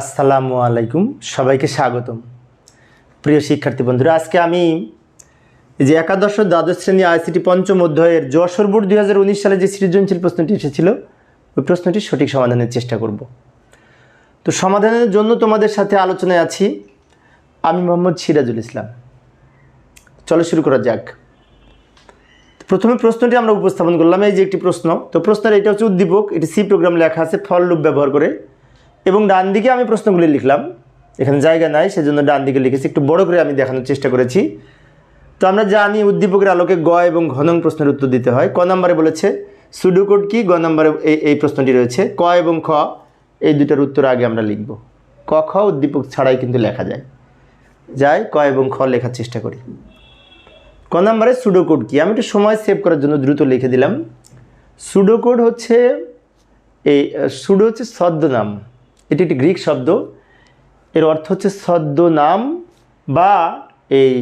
আসসালামু আলাইকুম, সবাইকে স্বাগতম। প্রিয় শিক্ষার্থী বন্ধুরা, আজকে আমি যে একাদশ দ্বাদশ শ্রেণি আইসিটি পঞ্চম অধ্যায়ের যশোর বোর্ড দুই হাজার উনিশ সালে যে সৃজনশীল প্রশ্নটি এসেছিল, ওই প্রশ্নটির সঠিক সমাধানের চেষ্টা করব। তো সমাধানের জন্য তোমাদের সাথে আলোচনায় আছি আমি মোহাম্মদ সিরাজুল ইসলাম। চলো শুরু করা যাক। প্রথমে প্রশ্নটি আমরা উপস্থাপন করলাম, এই যে একটি প্রশ্ন। তো প্রশ্নের এটা হচ্ছে উদ্দীপক, এটি সি প্রোগ্রাম লেখা আছে ফল লুপ ব্যবহার করে। এবং ডান দিকে আমি প্রশ্নগুলি লিখলাম। এখানে জায়গা নাই, সেজন্য ডান দিকে লিখেছি। একটু বড় করে আমি দেখানোর চেষ্টা করেছি। তো আমরা জানি উদ্দীপকের আলোকে গ এবং ঘনং প্রশ্নের উত্তর দিতে হয়। ক নম্বরে বলেছে সুডোকোড কি? গ নম্বরে এই এই প্রশ্নটি রয়েছে, ক এবং খ। এই দুটার উত্তর আগে আমরা লিখব। ক, খ উদ্দীপক ছাড়াই কিন্তু লেখা যায়। যায় ক এবং খ লেখার চেষ্টা করি। ক নম্বরে সুডোকোড কি? আমি একটু সময় সেভ করার জন্য দ্রুত লিখে দিলাম। সুডোকোড হচ্ছে এই সুডো হচ্ছে ছদ্মনাম। এটি একটি গ্রিক শব্দ। এর অর্থ হচ্ছে সদ্য নাম বা এই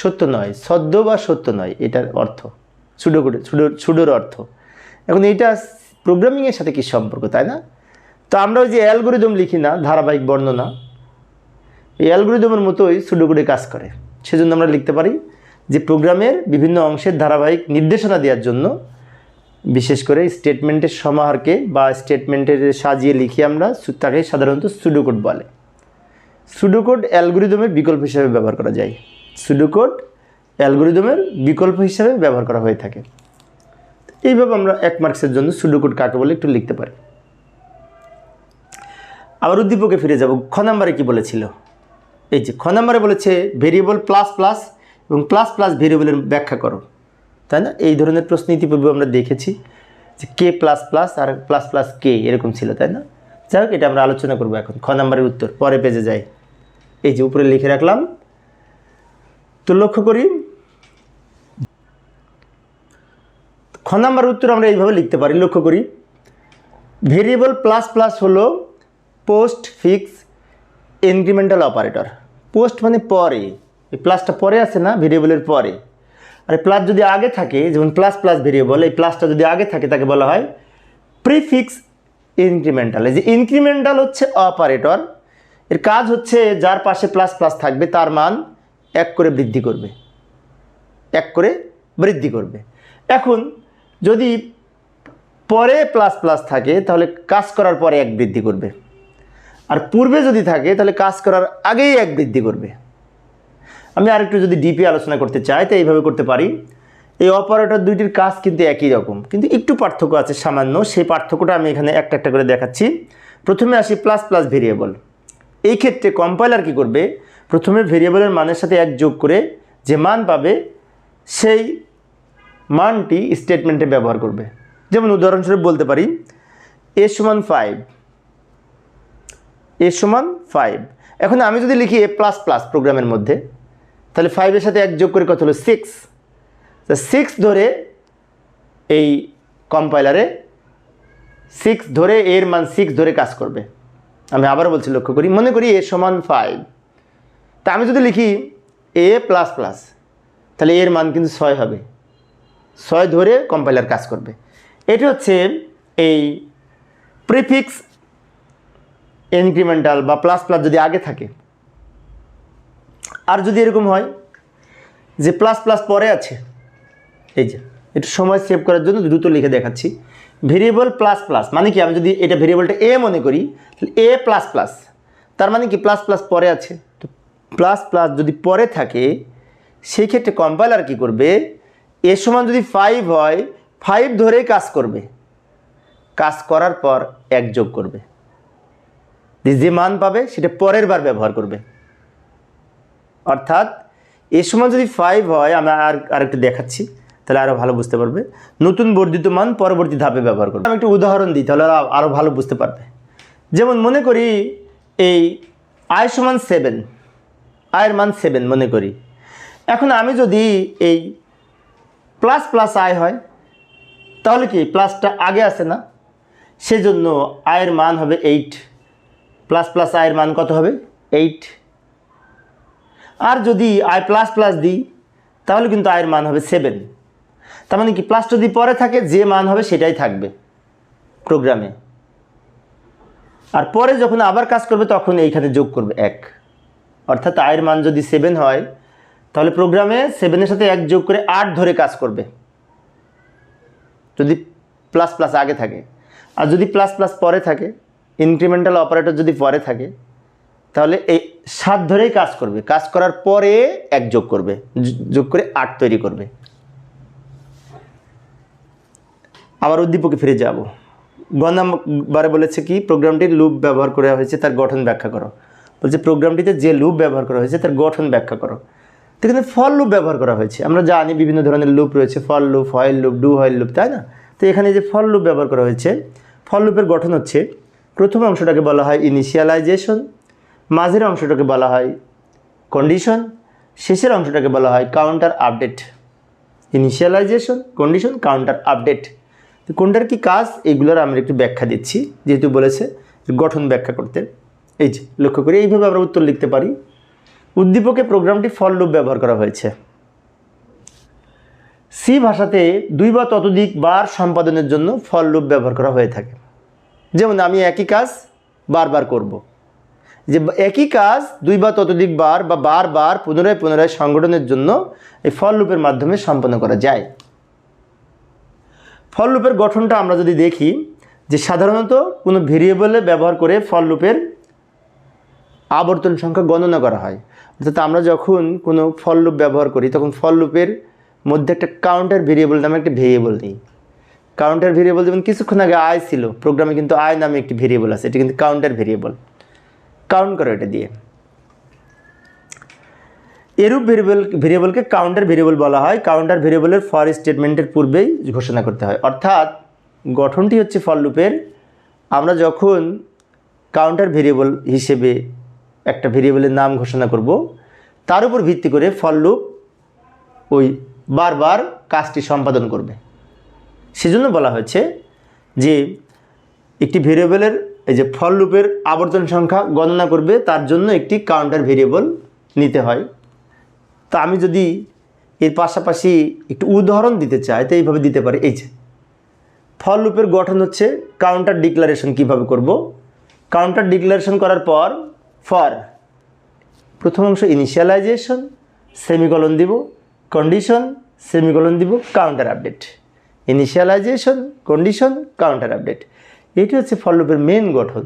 সত্য নয় সদ্য বা সত্য নয় এটার অর্থ। সুডো সুডোর অর্থ। এখন এইটা প্রোগ্রামিংয়ের সাথে কী সম্পর্ক, তাই না? তো আমরা ওই যে অ্যালগোরিদম লিখি না, ধারাবাহিক বর্ণনা। এই অ্যালগোরিদমের মতোই সুডোকোডে কাজ করে। সেজন্য আমরা লিখতে পারি যে প্রোগ্রামের বিভিন্ন অংশের ধারাবাহিক নির্দেশনা দেওয়ার জন্য বিশেষ করে স্টেটমেন্টের সমাহারকে বা স্টেটমেন্টের সাজিয়ে লিখি আমরা তাকে সাধারণত সুডোকোড বলে। সুডোকোড অ্যালগোরিদমের বিকল্প হিসাবে ব্যবহার করা যায়। সুডোকোড অ্যালগোরিদমের বিকল্প হিসাবে ব্যবহার করা হয়ে থাকে। এইভাবে আমরা এক মার্কসের জন্য সুডোকোড কাকে বলে একটু লিখতে পারি। আবার উদ্দীপকে ফিরে যাব, খ নাম্বারে কি বলেছিল? এই যে, খ নাম্বারে বলেছে ভেরিয়েবল প্লাস প্লাস এবং প্লাস প্লাস ভেরিয়েবলের ব্যাখ্যা করো। তাই না? এই ধরনের প্রশ্ন ইতিপূর্বে আমরা দেখেছি যে কে প্লাস প্লাস আর প্লাস প্লাস কে এরকম ছিল, তাই না? যাই হোক, এটা আমরা আলোচনা করব এখন। খ নাম্বারের উত্তর পরে পেজে যাই। এই যে উপরে লিখে রাখলাম। তো লক্ষ্য করি, খ নাম্বার উত্তর আমরা এইভাবে লিখতে পারি। লক্ষ্য করি, ভেরিয়েবল প্লাস প্লাস হলো postfix incremental operator post মানে পরে। এই প্লাসটা পরে আছে না? ভেরিয়েবলের পরে। আর প্লাস যদি আগে থাকে, যেমন প্লাস প্লাস ভেরিয়েবল এই প্লাসটা যদি আগে থাকে, তাকে বলা হয় প্রিফিক্স ইনক্রিমেন্টাল এই যে ইনক্রিমেন্টাল হচ্ছে অপারেটর এর কাজ হচ্ছে যার পাশে প্লাস প্লাস থাকবে, তার মান এক করে বৃদ্ধি করবে। এক করে বৃদ্ধি করবে। এখন যদি পরে প্লাস প্লাস থাকে, তাহলে কাজ করার পরে এক বৃদ্ধি করবে। আর পূর্বে যদি থাকে, তাহলে কাজ করার আগেই এক বৃদ্ধি করবে। আমি আরেকটু যদি ডিপি আলোচনা করতে চাই তো এইভাবে করতে পারি। এই অপারেটর দুইটির কাজ কিন্তু একই রকম, কিন্তু একটু পার্থক্য আছে সামান্য, সেই পার্থক্যটা আমি এখানে একটা একটা করে দেখাচ্ছি। প্রথমে আসি প্লাস প্লাস ভেরিয়েবল এই ক্ষেত্রে কম্পাইলার কি করবে? প্রথমে ভেরিয়েবলের মানের সাথে এক যোগ করে যে মান পাবে, সেই মানটি স্টেটমেন্টে ব্যবহার করবে। যেমন উদাহরণস্বরূপ বলতে পারি এ সমান ফাইভ এ সমান ফাইভ এখন আমি যদি লিখি এ প্লাস প্লাস প্রোগ্রামের মধ্যে তাহলে ফাইভের সাথে এক যোগ করে কত হলো? সিক্স তা সিক্স ধরে এই কম্পাইলারে সিক্স ধরে এর মান সিক্স ধরে কাজ করবে। আমি আবার বলছি, লক্ষ্য করি, মনে করি এ সমান ফাইভ তা আমি যদি লিখি এ প্লাস প্লাস তাহলে এর মান কিন্তু ছয় হবে। ছয় ধরে কম্পাইলার কাজ করবে। এটা হচ্ছে এই প্রিফিক্স ইনক্রিমেন্টাল বা প্লাস প্লাস যদি আগে থাকে আর যদি এরকম হয় যে প্লাস প্লাস পরে আছে, এই যে, একটু সময় সেভ করার জন্য দ্রুত লিখে দেখাচ্ছি। ভেরিয়েবল প্লাস প্লাস মানে কি? আমি যদি এটা ভেরিয়েবলটা এ মনে করি, তাহলে এ প্লাস প্লাস তার মানে কি? প্লাস প্লাস পরে আছে। তো প্লাস প্লাস যদি পরে থাকে সেই ক্ষেত্রে কম্পাইলার কি করবে? এ সমান যদি ফাইভ হয় ফাইভ ধরেই কাজ করবে। কাজ করার পর এক যোগ করবে। যে মান পাবে, সেটা পরের বার ব্যবহার করবে। অর্থাৎ এ সময় যদি ফাইভ হয়, আমরা আর আরেকটু দেখাচ্ছি, তাহলে আরও ভালো বুঝতে পারবে। নতুন বর্ধিত মান পরবর্তী ধাপে ব্যবহার করবে। আমি একটু উদাহরণ দিই, তাহলে আরও ভালো বুঝতে পারবে। যেমন মনে করি এই আয় সমান সেভেন আয়ের মান সেভেন মনে করি। এখন আমি যদি এই প্লাস প্লাস আয় হয়, তাহলে কি প্লাসটা আগে আসে না? সেজন্য আয়ের মান হবে এইট প্লাস প্লাস আয়ের মান কত হবে? এইট আর যদি আই প্লাস প্লাস দিই, তাহলে কিন্তু আয়ের মান হবে সেভেন তার মানে কি প্লাস যদি পরে থাকে, যে মান হবে সেটাই থাকবে প্রোগ্রামে আর পরে যখন আবার কাজ করবে, তখন এইখানে যোগ করবে এক। অর্থাৎ আয়ের মান যদি সেভেন হয়, তাহলে প্রোগ্রামে সেভেনের সাথে এক যোগ করে আট ধরে কাজ করবে। যদি প্লাস প্লাস আগে থাকে। আর যদি প্লাস প্লাস পরে থাকে ইনক্রিমেন্টাল অপারেটর যদি পরে থাকে, তাহলে এই সাত ধরেই কাজ করবে। কাজ করার পরে এক যোগ করবে। যোগ করে আট তৈরি করবে। আবার উদ্দীপকে ফিরে যাব। গ নাম্বারে বলেছে কি, প্রোগ্রামটির লুপ ব্যবহার করা হয়েছে, তার গঠন ব্যাখ্যা করো। বলছে, প্রোগ্রামটিতে যে লুপ ব্যবহার করা হয়েছে, তার গঠন ব্যাখ্যা করো। তো এখানে ফল লুপ ব্যবহার করা হয়েছে। আমরা জানি বিভিন্ন ধরনের লুপ রয়েছে for loop while loop, do while loop, তাই না? তো এখানে যে ফল লুপ ব্যবহার করা হয়েছে ফল লুপের গঠন হচ্ছে, প্রথম অংশটাকে বলা হয় ইনিশিয়ালাইজেশন মাঝের অংশটাকে বলা হয় কন্ডিশন শেষের অংশটাকে বলা হয় counter update initialization condition counter update তো কোনটার কি কাজ? এগুলোর আমরা একটু ব্যাখ্যা দিচ্ছি। যেহেতু বলেছে গঠন ব্যাখ্যা করতে। এই যে, লক্ষ্য করে এইভাবে আমরা উত্তর লিখতে পারি। উদ্দীপকে প্রোগ্রামটি ফল লুপ ব্যবহার করা হয়েছে। সি ভাষাতে দুই বা ততোধিক বার সম্পাদনের জন্য ফল লুপ ব্যবহার করা হয়ে থাকে। যেমন আমি একই কাজ বারবার করব। যে একই কাজ দুই বা ততোধিক বার বা বারবার পুনরায় পুনরায় সংগঠনের জন্য এই ফল লুপের মাধ্যমে সম্পন্ন করা যায়। ফল লুপের গঠনটা আমরা যদি দেখি, যে সাধারণত কোনো ভেরিয়েবলে ব্যবহার করে ফল লুপের আবর্তন সংখ্যা গণনা করা হয়। অর্থাৎ আমরা যখন কোনো ফল লুপ ব্যবহার করি, তখন ফল লুপের মধ্যে একটা কাউন্টার ভেরিয়েবল নামে একটা ভেরিয়েবল নেই। কাউন্টার ভেরিয়েবল যেমন কিছুক্ষণ আগে আয় ছিল প্রোগ্রামে কিন্তু আয় নামে একটি ভেরিয়েবল আছে, এটি কিন্তু কাউন্টার ভেরিয়েবল কাউন্ট করো এটা দিয়ে। এরূপ ভেরিয়েবল ভেরিয়েবলকে কাউন্টার ভেরিয়েবল বলা হয়। কাউন্টার ভেরিয়েবলের ফর স্টেটমেন্টের পূর্বেই ঘোষণা করতে হয়। অর্থাৎ গঠনটি হচ্ছে ফল লুপের আমরা যখন কাউন্টার ভেরিয়েবল হিসেবে একটা ভেরিয়েবলের নাম ঘোষণা করব, তার উপর ভিত্তি করে ফল লুপ ওই বারবার কাজটি সম্পাদন করবে। সেজন্য বলা হয়েছে যে একটি ভেরিয়েবলের এই যে ফল লুপের আবর্তন সংখ্যা গণনা করবে, তার জন্য একটি কাউন্টার ভেরিয়েবল নিতে হয়। তা আমি যদি এর পাশাপাশি একটু উদাহরণ দিতে চাই, তো এইভাবে দিতে পারি। এই যে ফল লুপের গঠন হচ্ছে কাউন্টার ডিক্লারেশন কীভাবে করব? কাউন্টার ডিক্লারেশন করার পর ফর প্রথম অংশ ইনিশিয়ালাইজেশন সেমিকলন দিব কন্ডিশন সেমিকলন দিব counter update initialization condition counter update এটি হচ্ছে ফললুপের মেন গঠন।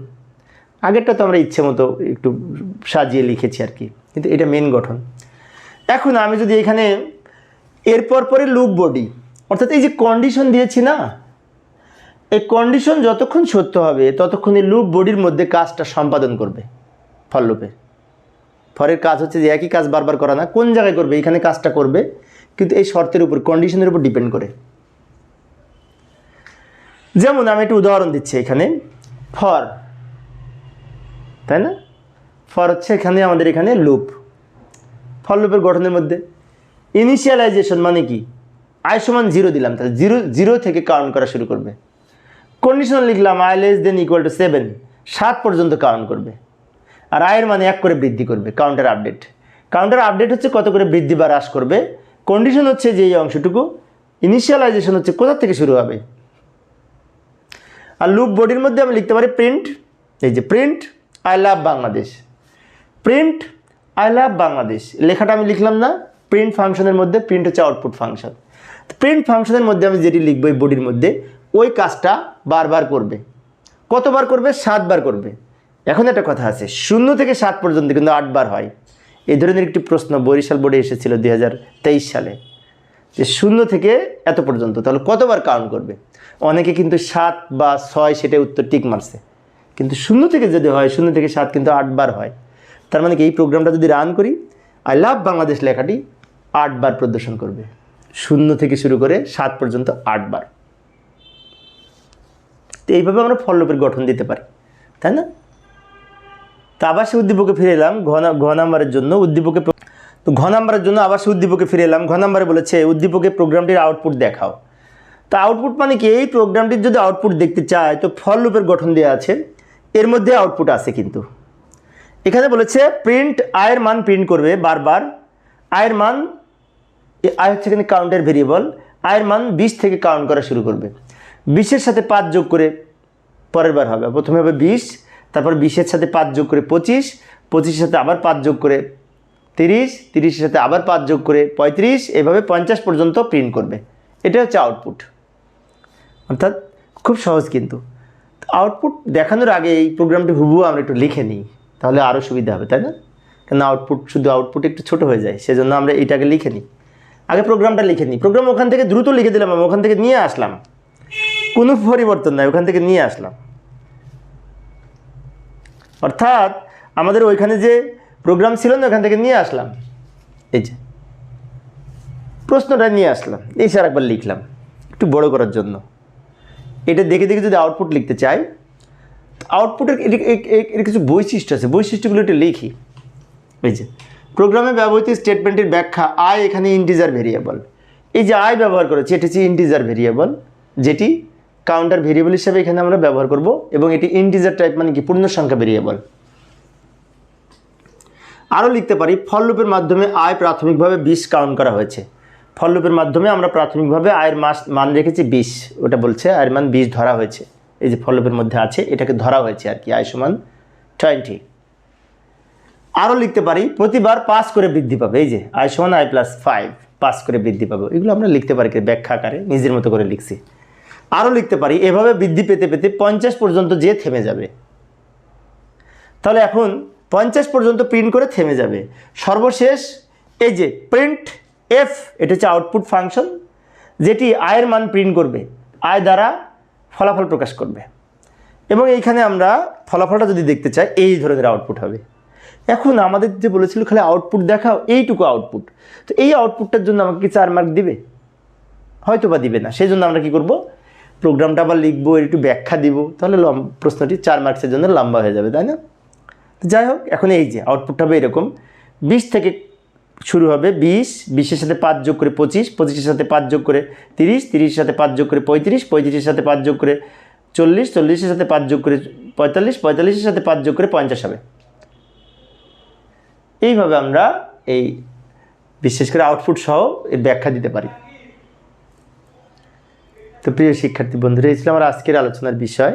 আগেরটা তো আমরা ইচ্ছে মতো একটু সাজিয়ে লিখেছি আর কি, কিন্তু এটা মেন গঠন। এখন আমি যদি এখানে এরপর পরে লুপ বডি অর্থাৎ এই যে কন্ডিশন দিয়েছি না, এই কন্ডিশন যতক্ষণ সত্য হবে ততক্ষণ এই লুপ বডির মধ্যে কাজটা সম্পাদন করবে ফল ফরের কাজ হচ্ছে যে একই কাজ বারবার করা না, কোন জায়গায় করবে, এখানে কাজটা করবে, কিন্তু এই শর্তের উপর কন্ডিশনের উপর ডিপেন্ড করে। যেমন আমি একটু উদাহরণ দিচ্ছি এখানে। ফর। তাই না? ফর হচ্ছে এখানে আমাদের এখানে লুপ। ফর লুপের গঠনের মধ্যে। ইনিশিয়ালাইজেশন মানে কি? আই সমান জিরো দিলাম, তাহলে জিরো জিরো থেকে কাউন্ট করা শুরু করবে। কন্ডিশন লিখলাম, I less than equal to seven. সাত পর্যন্ত কাউন্ট করবে। আর আয়ের মানে এক করে বৃদ্ধি করবে, কাউন্টার আপডেট। কাউন্টার আপডেট হচ্ছে কত করে বৃদ্ধি বা হ্রাস করবে। কন্ডিশন হচ্ছে যে এই অংশটুকু। ইনিশিয়ালাইজেশন হচ্ছে কোথা থেকে শুরু হবে? আর লুপ বডির মধ্যে আমি লিখতে পারি প্রিন্ট এই যে print I love Bangladesh print I love Bangladesh লেখাটা আমি লিখলাম না প্রিন্ট ফাংশনের মধ্যে প্রিন্ট হচ্ছে আউটপুট ফাংশন প্রিন্ট ফাংশনের মধ্যে আমি যেটি লিখব এই বডির মধ্যে, ওই কাজটা বারবার করবে। কতবার করবে? সাতবার করবে। এখন একটা কথা আছে, শূন্য থেকে সাত পর্যন্ত কিন্তু আটবার হয়। এই ধরনের একটি প্রশ্ন বরিশাল বোর্ডে এসেছিল দুই সালে। যে শূন্য থেকে এত পর্যন্ত, তাহলে কতবার কাউন্ট করবে? অনেকে কিন্তু সাত বা ছয় সেটা উত্তর টিক মারছে। কিন্তু শূন্য থেকে যদি হয়, শূন্য থেকে সাত কিন্তু আটবার হয়। তার মানে কি, এই প্রোগ্রামটা যদি রান করি আই লাভ বাংলাদেশ লেখাটি আটবার প্রদর্শন করবে। শূন্য থেকে শুরু করে সাত পর্যন্ত আটবার। তো এইভাবে আমরা ফল লুপের গঠন দিতে পারি, তাই না? তো আবার সে উদ্দীপকে ফিরে এলাম, ঘ না- ঘ নাম্বারের জন্য উদ্দীপকে তো ঘ নাম্বারের জন্য আবার সে উদ্দীপকে ফিরে এলাম। ঘ নাম্বারে বলেছে, উদ্দীপকে প্রোগ্রামটির আউটপুট দেখাও। তো আউটপুট মানে কি? এই প্রোগ্রামটির যদি আউটপুট দেখতে চায়, তো ফল লুপের গঠন দেওয়া আছে। এর মধ্যে আউটপুট আছে কিন্তু। এখানে বলেছে, প্রিন্ট আয়ের মান প্রিন্ট করবে বারবার। আয়ের মান আয় হচ্ছে এখানে কাউন্টের ভেরিয়েবল। আয়ের মান বিশ থেকে কাউন্ট করা শুরু করবে। বিশের সাথে পাঁচ যোগ করে পরের বার হবে। প্রথমে হবে বিশ, তারপর বিশের সাথে পাঁচ যোগ করে পঁচিশ, পঁচিশের সাথে আবার পাঁচ যোগ করে তিরিশ, তিরিশের সাথে আবার পাঁচ যোগ করে পঁয়ত্রিশ, এভাবে পঞ্চাশ পর্যন্ত প্রিন্ট করবে। এটা হচ্ছে আউটপুট অর্থাৎ খুব সহজ কিন্তু। আউটপুট দেখানোর আগে এই প্রোগ্রামটি হুবহু আমরা একটু লিখে নিই, তাহলে আরও সুবিধা হবে, তাই না? কেন আউটপুট শুধু আউটপুট একটু ছোট হয়ে যায়, সেজন্য আমরা এটাকে লিখে নিই। আগে প্রোগ্রামটা লিখে নিই। প্রোগ্রাম ওখান থেকে দ্রুত লিখে দিলাম, আমি ওখান থেকে নিয়ে আসলাম। কোনো পরিবর্তন নাই, ওখান থেকে নিয়ে আসলাম। অর্থাৎ আমাদের ওইখানে যে প্রোগ্রাম ছিল না, ওখান থেকে নিয়ে আসলাম। এই যে, প্রশ্নটা নিয়ে আসলাম। এই স্যার একবার লিখলাম, একটু বড় করার জন্য। এটা দেখে দেখে যদি আউটপুট লিখতে চাই আউটপুটের এর কিছু বৈশিষ্ট্য আছে। বৈশিষ্ট্যগুলো একটু লিখি। এই যে, প্রোগ্রামে ব্যবহৃত স্টেটমেন্টের ব্যাখ্যা আয় এখানে ইন্টিজার ভেরিয়েবল এই যে আয় ব্যবহার করেছি, এটি হচ্ছে ইন্টিজার ভেরিয়েবল যেটি কাউন্টার ভেরিয়েবল হিসাবে এখানে আমরা ব্যবহার করব এবং এটি ইন্টিজার টাইপ মানে কি? পূর্ণ সংখ্যা ভেরিয়েবল আরও লিখতে পারি ফল লুপের মাধ্যমে আয় প্রাথমিকভাবে বিশ কাউন্ট করা হয়েছে। ফল লুপের মাধ্যমে আমরা প্রাথমিকভাবে আয়ের মাস মান রেখেছি বিশ, ওটা বলছে আয়ের মান বিশ ধরা হয়েছে। এই যে ফল লুপের মধ্যে আছে, এটাকে ধরা হয়েছে আর কি, আয় সমান টোয়েন্টি। আরও লিখতে পারি, প্রতিবার পাস করে বৃদ্ধি পাবে, এই যে আই সমান আই প্লাস ফাইভ পাস করে বৃদ্ধি পাবে। এগুলো আমরা লিখতে পারি ব্যাখ্যা আকারে, নিজের মতো করে লিখছি। আরও লিখতে পারি, এভাবে বৃদ্ধি পেতে পেতে পঞ্চাশ পর্যন্ত যে থেমে যাবে। তাহলে এখন পঞ্চাশ পর্যন্ত প্রিন্ট করে থেমে যাবে। সর্বশেষ, এই যে প্রিন্ট এফ এটা হচ্ছে আউটপুট ফাংশন যেটি আয়ের মান প্রিন্ট করবে আয় দ্বারা ফলাফল প্রকাশ করবে। এবং এইখানে আমরা ফলাফলটা যদি দেখতে চাই, এই ধরনের আউটপুট হবে। এখন আমাদের যে বলেছিল খালি আউটপুট দেখাও, এইটুকু আউটপুট তো এই আউটপুটটার জন্য আমাকে কি চার মার্ক দিবে? হয়তো বা দিবে না। সেই জন্য আমরা কি করব? প্রোগ্রামটা আবার লিখব, এর একটু ব্যাখ্যা দিব। তাহলে প্রশ্নটি চার মার্কসের জন্য লম্বা হয়ে যাবে, তাই না? যাই হোক, এখন এই যে আউটপুটটা হবে এরকম। বিশ থেকে শুরু হবে বিশ, বিশের সাথে পাঁচ যোগ করে পঁচিশ, পঁচিশের সাথে পাঁচ যোগ করে তিরিশ, তিরিশের সাথে পাঁচ যোগ করে পঁয়ত্রিশ, পঁয়ত্রিশের সাথে পাঁচ যোগ করে চল্লিশ, চল্লিশের সাথে পাঁচ যোগ করে পঁয়তাল্লিশ, পঁয়তাল্লিশের সাথে পাঁচ যোগ করে পঞ্চাশ হবে। এইভাবে আমরা এই বিশেষ করে আউটপুট সহ এর ব্যাখ্যা দিতে পারি। তো প্রিয় শিক্ষার্থী বন্ধুরা, এই ছিল আমার আজকের আলোচনার বিষয়।